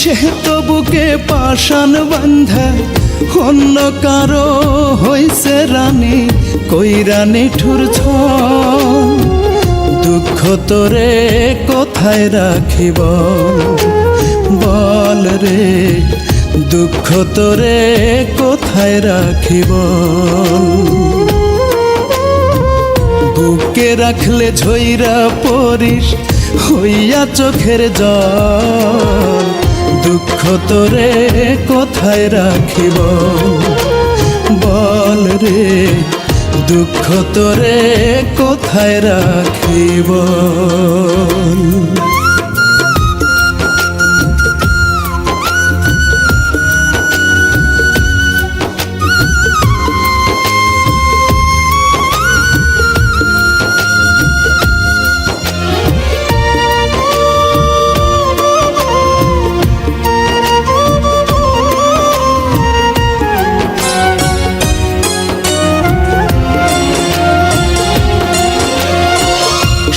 সে তো বুকে পাষাণ বান্ধা? অন্য কারও হইছে রানী, কই রানী ঠুর দুঃখ তোরে কোথায় রাখিব? বল রে, দুঃখ তোরে কোথায় রাখিব? বুকে রাখলে ঝইরা পরিস হইয়া চোখের জল। দুঃখ তোরে কোথায় রাখিব? বল রে দুঃখ তোরে কোথায় রাখিব?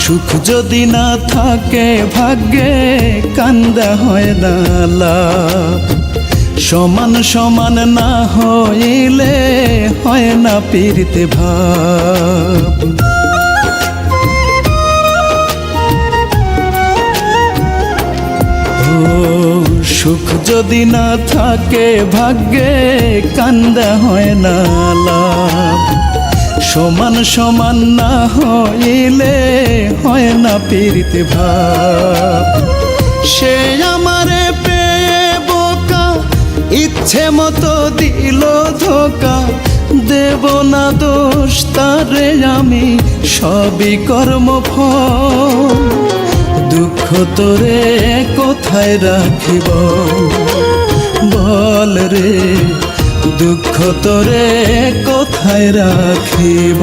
সুখ যদি না থাকে, ভাগ্যে কান্দা হয় লাভ। সমান সমান না হইলে হয় না পীড়িতে ভাব সুখ যদি না থাকে, ভাগ্যে কান্দা হয় না লাভ সমান সমান না হইলে হয় না পীড়িতে ভাব। সে আমারে পেয়ে বোকা, ইচ্ছে মতো দিল ধোকা। দেব না দোষ, তারে আমি সবই কর্ম ফল। দুঃখ তোরে কোথায় রাখিব? বল রে, দুঃখ তোরে কোথায় রাখিব?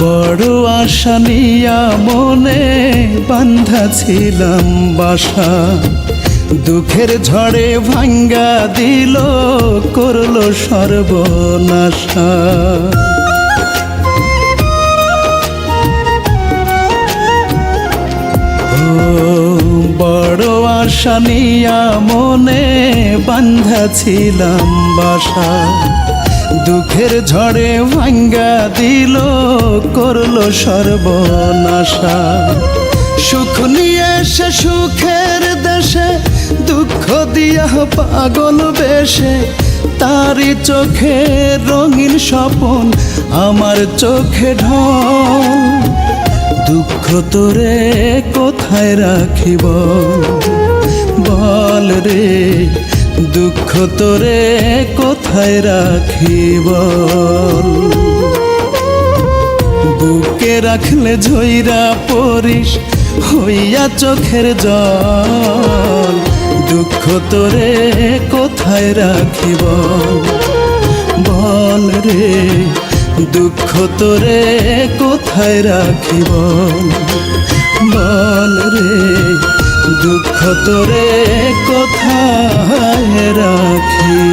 বড় আশা নিয়া মনে বান্ধা ছিলাম বাসা। দুঃখের ঝড়ে ভাঙ্গা দিল, করল সর্বনাশা। বড় আশা নিয়া মনে বান্ধা ছিলাম বাসা। দুঃখের ঝড়ে ভাঙ্গা দিল, করল সর্বনাশা। সুখ নিয়ে সে সুখের দেশে, দুঃখ দিয়া পাগল বেশে। তারি চোখে রঙিন স্বপন, আমার চোখে ঢল দুঃখ তোরে কোথায় রাখিব? বল রে দুঃখ তোরে কোথায় রাখিব বুকে রাখলে ঝইরা পরিস, হইয়া চোখের জল। দুঃখ তোরে কোথায় রাখিব বল? রে, দুঃখ তোরে কোথায় রাখিব বল রে, দুঃখ তোরে কোথায় রাখিব